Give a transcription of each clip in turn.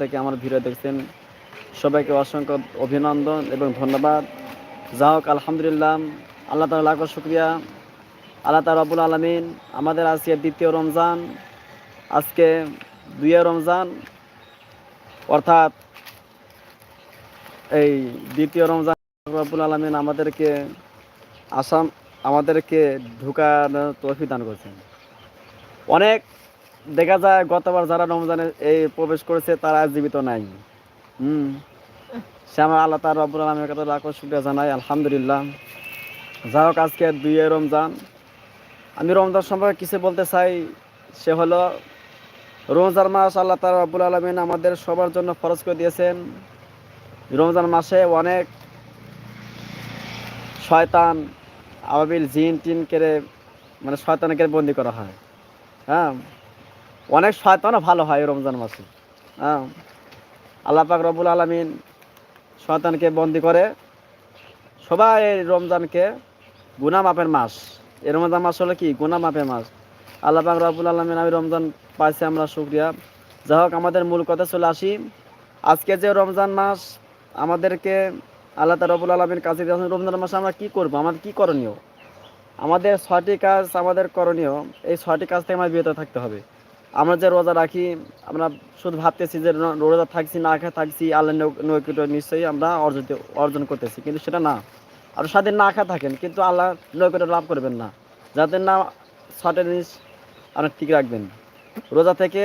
থেকে আমার ভিডিও দেখছেন। সবাইকে অসংখ্য অভিনন্দন এবং ধন্যবাদ। যা হোক, আলহামদুলিল্লাহ। আল্লাহ তালা লাখ শুক্রিয়া। আল্লাহ তালা রবুল আলমিন আমাদের আজকে দ্বিতীয় রমজান, আজকে দুইয়ে রমজান, অর্থাৎ এই দ্বিতীয় রমজান রবুল আলমিন আমাদেরকে আসাম, আমাদেরকে ঢুকানোর তৌফিক দান করছেন। অনেক দেখা যায় গতবার যারা রমজানে এই প্রবেশ করেছে, তারা জীবিত নাই। হুম। সে আমার আল্লাহ তার রব্বুল আলমের কাছে লাখো শুক্রিয়া জানাই, আলহামদুলিল্লাহ। যা হোক, আজকে দুইয়ে রমজান। আমি রমজান সম্পর্কে কিছু বলতে চাই, সে হলো রমজান মাস আল্লাহ তার রব্বুল আলমিন আমাদের সবার জন্য ফরজ করে দিয়েছেন। রমজান মাসে অনেক শয়তান, আবাবিল জিন টিন কেড়ে মানে শয়তানকে বন্দি করা হয়। হ্যাঁ? অনেক শয়তানও ভালো হয় রমজান মাসে। হ্যাঁ। আল্লাহ পাক রবুল আলমিন শয়তানকে বন্দি করে সবাই রমজানকে গুনা মাপের মাস। এই রমজান মাস হলো কি? গুনা মাপের মাস। আল্লাহ পাক রবুল আলমিন আমি রমজান পাইছি আমরা শুক্রিয়া। যাই হোক, আমাদের মূল কথা চলে আসি। আজকে যে রমজান মাস, আমাদেরকে আল্লাহ রবুল আলমীর কাছে রমজান মাসে আমরা কী করব? আমাদের কী করণীয়? আমাদের ছয়টি কাজ আমাদের করণীয়। এই ছয়টি কাজ থেকে আমাদের বিরত থাকতে হবে। আমরা যে রোজা রাখি, আমরা শুধু ভাবতেছি যে রোজা থাকছি, না খেয়ে থাকছি, আল্লাহ নৈকট্য নিশ্চয়ই আমরা অর্জন অর্জন করতেছি, কিন্তু সেটা না। আর সাথে না খেয়ে থাকেন, কিন্তু আল্লাহ নৈকট্য লাভ করবেন না। যাতে না ছয়টা জিনিস আপনার ঠিক রাখবেন। রোজা থেকে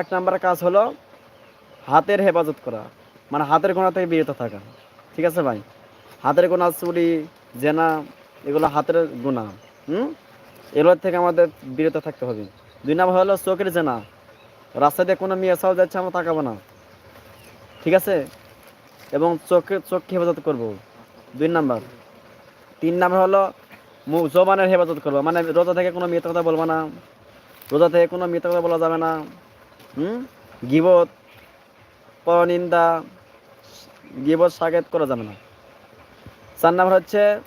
এক নম্বর কাজ হলো হাতের হেফাজত করা। মানে হাতের গোনা থেকে বিরত থাকা। ঠিক আছে ভাই? হাতের গোনা, চুরি, জেনা, এগুলো হাতের গোনা। হুম? এগুলোর থেকে আমাদের বিরত থাকতে হবে। দুই নম্বর হলো চোখের জেনা। রাস্তা দিয়ে কোনো মেয়ে সাও যাচ্ছে, আমরা তাকাবো না। ঠিক আছে? এবং চোখে, চোখকে হেফাজত করব। দুই নাম্বার। তিন নাম্বার হলো মুখ জবানের হেফাজত করব। মানে রোজা থেকে কোনো মিথ্যা কথা বলব না। রোজা থেকে কোনো মিথ্যা কথা বলা যাবে না। হুম? গিবত, পরনিন্দা, গিবত সাগেত করা যাবে না। চার নাম্বার হচ্ছে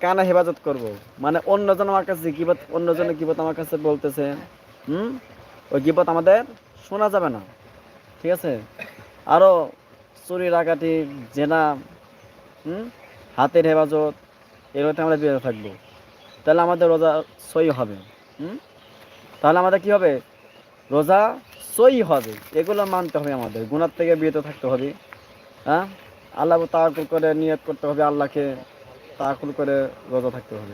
কানে হেফাজত করব। মানে অন্যজন আমার কাছে গিবত অন্যজনের গিবত আমার কাছে বলতেছে। হুম? ওই গিবত আমাদের শোনা যাবে না। ঠিক আছে? আরও চুরি, ডাকাতি, জেনা, হুম? হাতের হেফাজত এগুলোতে আমরা বিরত থাকব। তাহলে আমাদের রোজা সই হবে। হুম? তাহলে আমাদের কি হবে? রোজা সই হবে। এগুলো মানতে হবে আমাদের। গুণার থেকে বিরত থাকতে হবে। হ্যাঁ? আল্লাহ তাকুল করে নিয়ত করতে হবে আল্লাহকে। তাকুল করে রোজা থাকতে হবে।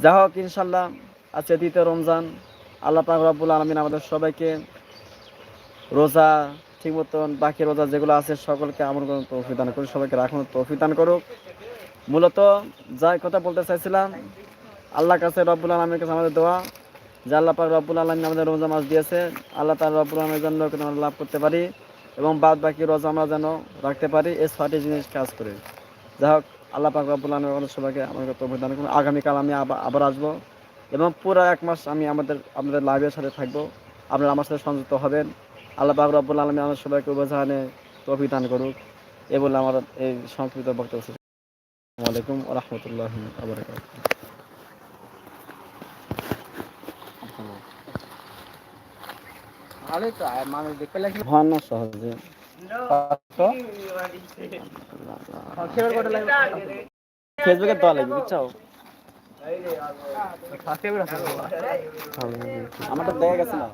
যা হোক ইনশাল্লাহ আজকে দ্বিতীয় রমজান। আল্লাহ পাক রব্বুল আলমিন আমাদের সবাইকে রোজা ঠিক মতন, বাকি রোজা যেগুলো আছে সকলকে আমল করুন তৌফিক দান করুন সবাইকে রাখুন, তৌফিক দান করুক। মূলত যাই কথা বলতে চাইছিলাম, আল্লাহর কাছে রব্বুল আলমীর কাছে আমাদের দোয়া, যে আল্লাহ পাক রব্বুল আলমী আমাদের রোজা মাস দিয়েছে, আল্লাহ তার রব্বুল আলমের জন্য আমরা লাভ করতে পারি এবং বাদ বাকি রোজা আমরা যেন রাখতে পারি, এই ছয়টি জিনিস কাজ করে। যাই হোক, আল্লাহ পাক রব্বুল আলমী আমাদের সবাইকে আমাদের তৌফিক দান করুন আগামীকাল আমি আবার আসব। এবং পুরো এক মাস আমি আমাদের আপনাদের লাইভের সাথে থাকব। আপনারা আমার সাথে সংযুক্ত হবেন। আল্লাহ পাক রব্বুল আলমী আমাদের সবাইকে উবজাহানে তৌফিক দান করুক। এ বলে আমার এই সংক্ষিপ্ত বক্তব্য শেষ। আসসালামু আলাইকুম রহমতুল্লাহ আবরকাত ভালোই তো আর মানুষ দেখতে লাগলে হন না সহজে খেবার কটা লাগবে। ফেসবুকে দেওয়া লাগবে বুঝছ? সাবস্ক্রাইবার আছে আমার তো দেখা গেছে না?